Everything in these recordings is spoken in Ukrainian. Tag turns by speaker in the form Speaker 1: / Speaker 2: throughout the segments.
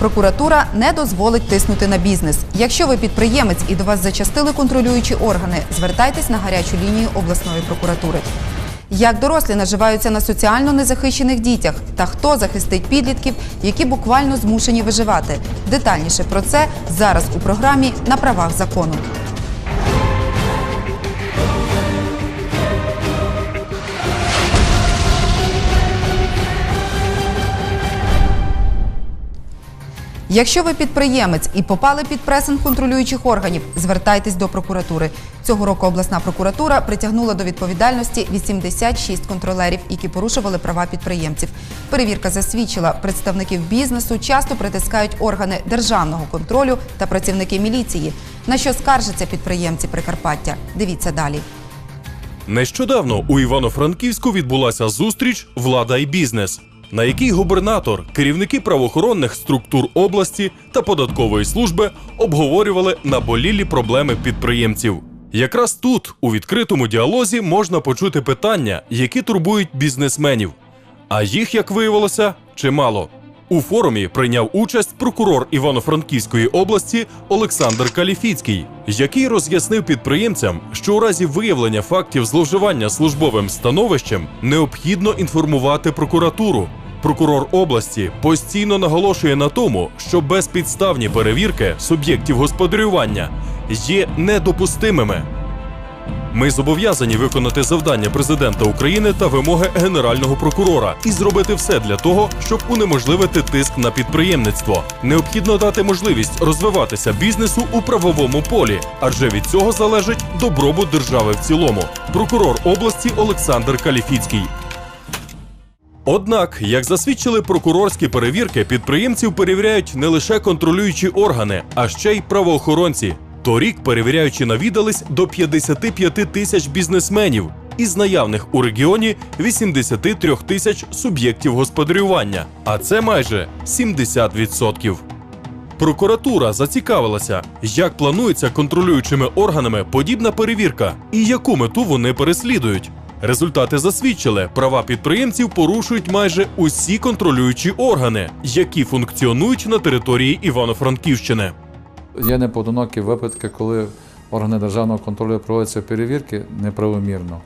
Speaker 1: Прокуратура не дозволить тиснути на бізнес. Якщо ви підприємець і до вас зачастили контролюючі органи, звертайтесь на гарячу лінію обласної прокуратури. Як дорослі наживаються на соціально незахищених дітях та хто захистить підлітків, які буквально змушені виживати? Детальніше про це зараз у програмі на правах закону. Якщо ви підприємець і попали під пресинг контролюючих органів, звертайтесь до прокуратури. Цього року обласна прокуратура притягнула до відповідальності 86 контролерів, які порушували права підприємців. Перевірка засвідчила, представників бізнесу часто притискають органи державного контролю та працівники міліції. На що скаржаться підприємці Прикарпаття? Дивіться далі.
Speaker 2: Нещодавно у Івано-Франківську відбулася зустріч Влада і бізнес, на якій губернатор, керівники правоохоронних структур області та податкової служби обговорювали наболілі проблеми підприємців. Якраз тут, у відкритому діалозі, можна почути питання, які турбують бізнесменів. А їх, як виявилося, чимало. У форумі прийняв участь прокурор Івано-Франківської області Олександр Каліфіцький, який роз'яснив підприємцям, що у разі виявлення фактів зловживання службовим становищем необхідно інформувати прокуратуру. Прокурор області постійно наголошує на тому, що безпідставні перевірки суб'єктів господарювання є недопустимими. Ми зобов'язані виконати завдання президента України та вимоги генерального прокурора і зробити все для того, щоб унеможливити тиск на підприємництво. Необхідно дати можливість розвиватися бізнесу у правовому полі, адже від цього залежить добробут держави в цілому. Прокурор області Олександр Каліфіцький. Однак, як засвідчили прокурорські перевірки, підприємців перевіряють не лише контролюючі органи, а ще й правоохоронці. Торік перевіряючи навідались до 55 тисяч бізнесменів із наявних у регіоні 83 тисяч суб'єктів господарювання, а це майже 70%. Прокуратура зацікавилася, як планується контролюючими органами подібна перевірка і яку мету вони переслідують. Результати засвідчили, права підприємців порушують майже усі контролюючі органи, які функціонують на території Івано-Франківщини.
Speaker 3: Є непоодинокі випадки, коли органи державного контролю проводяться перевірки неправомірно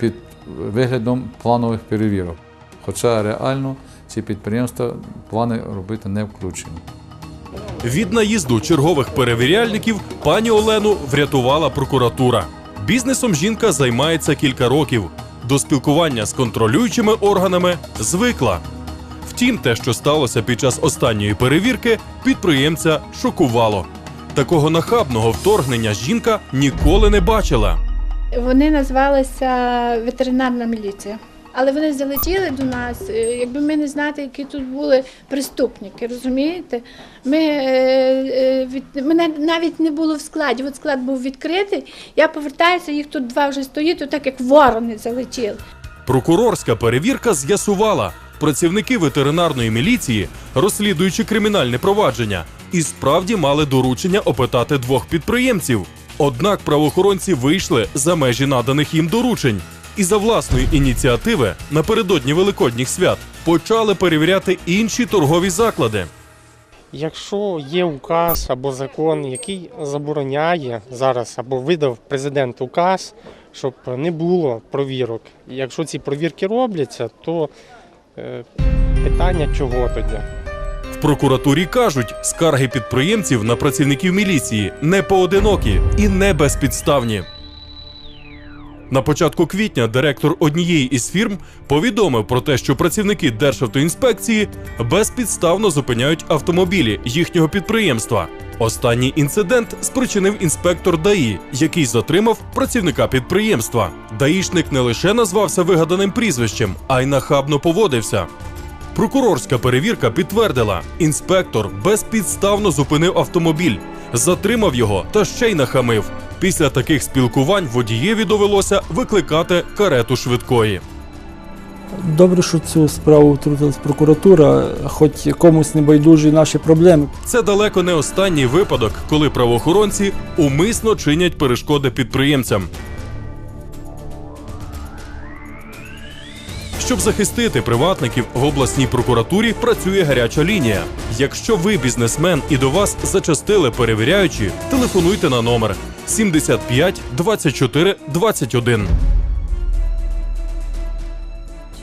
Speaker 3: під виглядом планових перевірок. Хоча реально ці підприємства плани робити не включені.
Speaker 2: Від наїзду чергових перевіряльників пані Олену врятувала прокуратура. Бізнесом жінка займається кілька років. До спілкування з контролюючими органами звикла. Втім, те, що сталося під час останньої перевірки, підприємця шокувало. Такого нахабного вторгнення жінка ніколи не бачила.
Speaker 4: Вони назвалися ветеринарна міліція. Але вони залетіли до нас, е, якби ми не знати, які тут були преступники, розумієте? Ми, е, е, від, мене навіть не було в складі. От склад був відкритий. Я повертаюся, їх тут два вже стоїть, отак як ворони залетіли.
Speaker 2: Прокурорська перевірка з'ясувала, працівники ветеринарної міліції, розслідуючи кримінальне провадження, і справді мали доручення опитати двох підприємців. Однак правоохоронці вийшли за межі наданих їм доручень і за власної ініціативи напередодні великодніх свят почали перевіряти інші торгові заклади.
Speaker 5: Якщо є указ або закон, який забороняє зараз або видав президент указ, щоб не було провірок. Якщо ці провірки робляться, то е, питання чого тоді?
Speaker 2: В прокуратурі кажуть, скарги підприємців на працівників міліції не поодинокі і не безпідставні. На початку квітня директор однієї із фірм повідомив про те, що працівники Державтоінспекції безпідставно зупиняють автомобілі їхнього підприємства. Останній інцидент спричинив інспектор ДАІ, який затримав працівника підприємства. Даїшник не лише назвався вигаданим прізвищем, а й нахабно поводився. Прокурорська перевірка підтвердила, інспектор безпідставно зупинив автомобіль, затримав його та ще й нахамив. Після таких спілкувань водієві довелося викликати карету швидкої.
Speaker 6: Добре, що цю справу втрутилась прокуратура, хоч комусь не байдужі наші проблеми.
Speaker 2: Це далеко не останній випадок, коли правоохоронці умисно чинять перешкоди підприємцям. Щоб захистити приватників в обласній прокуратурі працює гаряча лінія. Якщо ви бізнесмен і до вас зачастили перевіряючі, телефонуйте на номер 75 24 21.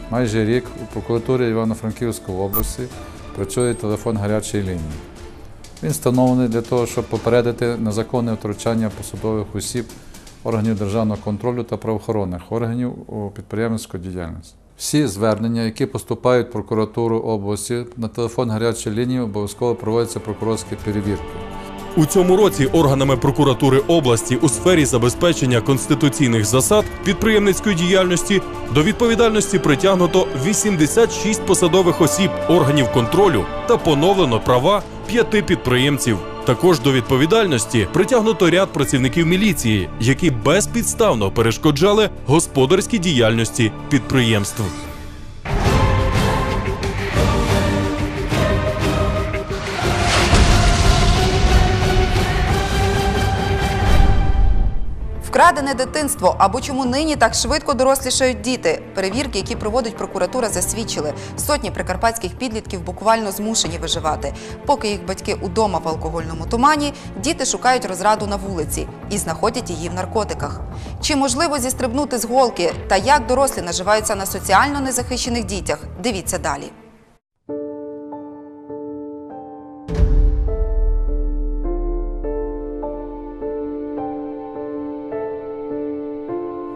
Speaker 3: Майже рік у прокуратурі Івано-Франківської області працює телефон гарячої лінії. Він встановлений для того, щоб попередити незаконне втручання посадових осіб, органів державного контролю та правоохоронних органів у підприємницьку діяльність. Всі звернення, які поступають в прокуратуру області на телефон гарячої лінії, обов'язково проводяться прокурорські перевірки.
Speaker 2: У цьому році органами прокуратури області у сфері забезпечення конституційних засад підприємницької діяльності до відповідальності притягнуто 86 посадових осіб органів контролю та поновлено права п'яти підприємців. Також до відповідальності притягнуто ряд працівників міліції, які безпідставно перешкоджали господарській діяльності підприємств.
Speaker 1: Вкрадене дитинство або чому нині так швидко дорослішають діти. Перевірки, які проводить прокуратура, засвідчили. Сотні прикарпатських підлітків буквально змушені виживати. Поки їх батьки удома в алкогольному тумані, діти шукають розраду на вулиці і знаходять її в наркотиках. Чи можливо зістрибнути з голки та як дорослі наживаються на соціально незахищених дітях? Дивіться далі.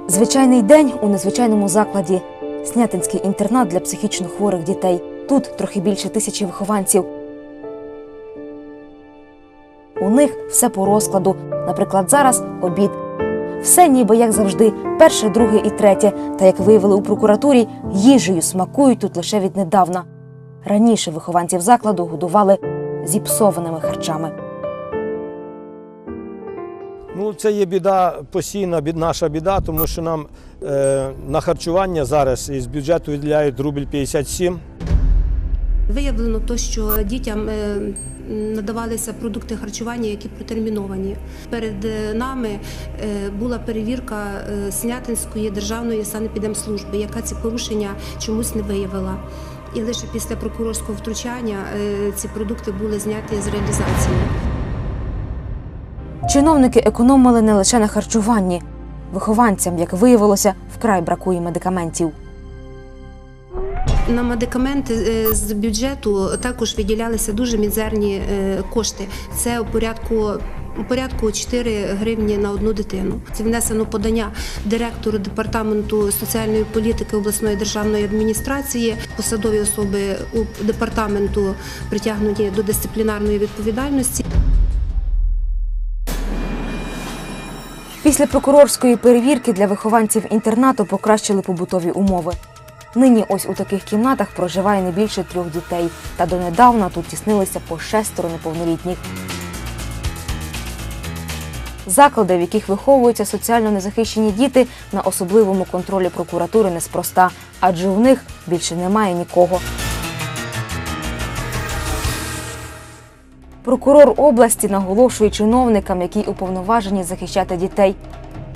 Speaker 7: Звичайний день у незвичайному закладі. Снятинський інтернат для психічно хворих дітей. Тут трохи більше тисячі вихованців. У них все по розкладу. Наприклад, зараз обід. Все ніби як завжди, перше, друге і третє. Та як виявили у прокуратурі, їжею смакують тут лише віднедавна. Раніше вихованців закладу годували зіпсованими харчами.
Speaker 8: Ну, це є біда, постійна наша біда, тому що нам е, на харчування зараз із бюджету виділяють рубль 57.
Speaker 9: Виявлено то, що дітям е, надавалися продукти харчування, які протерміновані. Перед е, нами е, була перевірка Снятинської державної санепідемслужби, яка ці порушення чомусь не виявила. І лише після прокурорського втручання ці продукти були зняті з реалізації.
Speaker 7: Чиновники економили не лише на харчуванні. Вихованцям, як виявилося, вкрай бракує медикаментів.
Speaker 9: На медикаменти е, з бюджету також виділялися дуже мізерні е, кошти. Це у порядку. У порядку 4 гривні на одну дитину. Це внесено подання директору департаменту соціальної політики обласної державної адміністрації. Посадові особи у департаменту притягнуті до дисциплінарної відповідальності.
Speaker 7: Після прокурорської перевірки для вихованців інтернату покращили побутові умови. Нині ось у таких кімнатах проживає не більше трьох дітей, та донедавна тут тіснилися по шестеро неповнолітніх. Заклади, в яких виховуються соціально незахищені діти, на особливому контролі прокуратури неспроста, адже у них більше немає нікого. Прокурор області наголошує чиновникам, які уповноважені захищати дітей.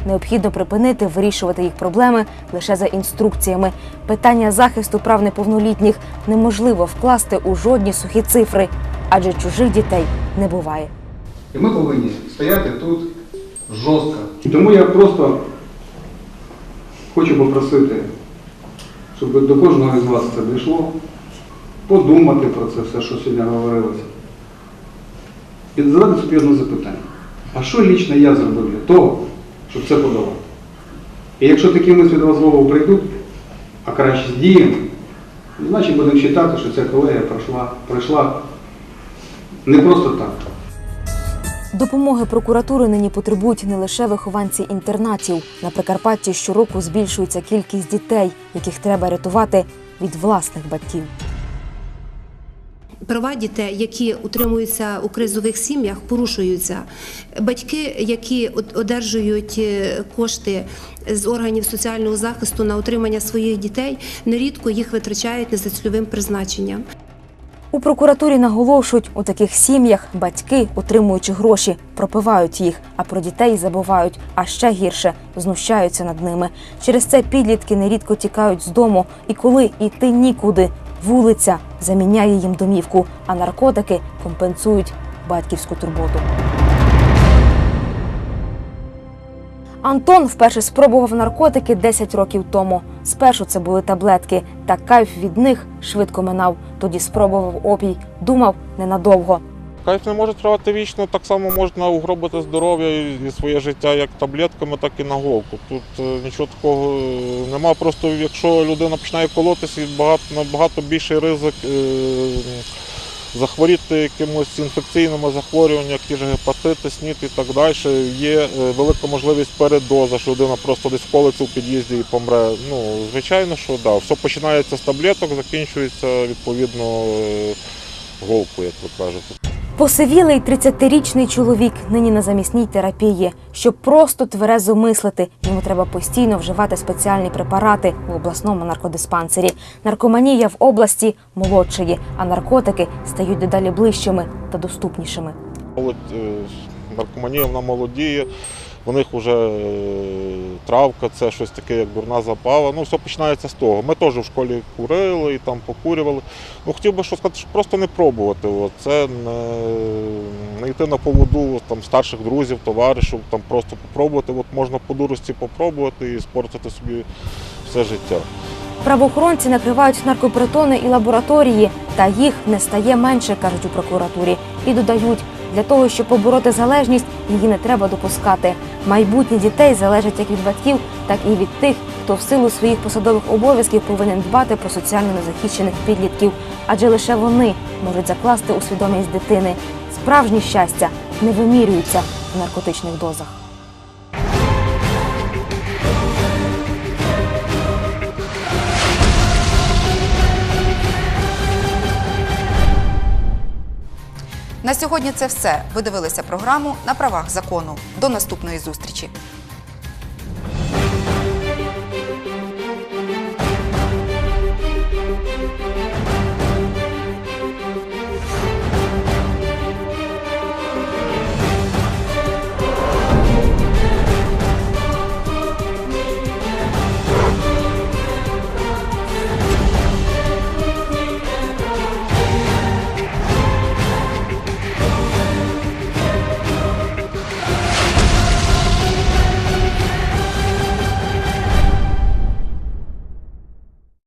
Speaker 7: Необхідно припинити вирішувати їх проблеми лише за інструкціями. Питання захисту прав неповнолітніх неможливо вкласти у жодні сухі цифри, адже чужих дітей не буває.
Speaker 10: І ми повинні стояти тут жорстко. Тому я просто хочу попросити, щоб до кожного із вас це дійшло, подумати про це все, що сьогодні говорилося. І задати собі одне запитання. А що лічно я зробив для того, щоб це подолати? І якщо такі мислі до вас в прийдуть, а краще з діями, значить будемо вважати, що ця колегія пройшла, пройшла не просто так.
Speaker 7: Допомоги прокуратури нині потребують не лише вихованці інтернатів. На Прикарпатті щороку збільшується кількість дітей, яких треба рятувати від власних батьків.
Speaker 9: Права дітей, які утримуються у кризових сім'ях, порушуються. Батьки, які одержують е, кошти з органів соціального захисту на утримання своїх дітей, нерідко їх витрачають не за цільовим призначенням.
Speaker 7: У прокуратурі наголошують, у таких сім'ях батьки, отримуючи гроші, пропивають їх, а про дітей забувають, а ще гірше знущаються над ними. Через це підлітки нерідко тікають з дому, і коли йти нікуди, вулиця заміняє їм домівку, а наркотики компенсують батьківську турботу. Антон вперше спробував наркотики 10 років тому. Спершу це були таблетки, та кайф від них швидко минав. Тоді спробував опій. Думав ненадовго.
Speaker 11: Кайф не може тривати вічно, так само можна угробити здоров'я і своє життя як таблетками, так і на голку. Тут е, нічого такого е, нема. Просто якщо людина починає колотися, багато, набагато більший ризик е, захворіти якимось інфекційними захворюваннями, як ті ж гепатити, снід і так далі. Є велика можливість передоза, що людина просто десь колиться у під'їзді і помре. Ну, звичайно, що да, все починається з таблеток, закінчується відповідно голкою, як ви кажете.
Speaker 7: Посивілий 30-річний чоловік нині на замісній терапії. Щоб просто тверезо мислити, йому треба постійно вживати спеціальні препарати в обласному наркодиспансері. Наркоманія в області молодшої, а наркотики стають дедалі ближчими та доступнішими.
Speaker 11: От е, наркоманія вона молодіє, в них вже травка, це щось таке, як дурна запава. Ну, все починається з того. Ми теж в школі курили і там покурювали. Ну, хотів би що сказати, що просто не пробувати. Це не, не йти на поводу там, старших друзів, товаришів, там просто попробувати. От можна по дурості попробувати і спортити собі все життя.
Speaker 7: Правоохоронці накривають наркопритони і лабораторії, та їх не стає менше, кажуть у прокуратурі. І додають, для того, щоб побороти залежність, її не треба допускати. Майбутнє дітей залежить як від батьків, так і від тих, хто в силу своїх посадових обов'язків повинен дбати про соціально незахищених підлітків, адже лише вони можуть закласти у свідомість дитини. Справжнє щастя не вимірюється в наркотичних дозах.
Speaker 1: На сьогодні це все. Ви дивилися програму на правах закону. До наступної зустрічі.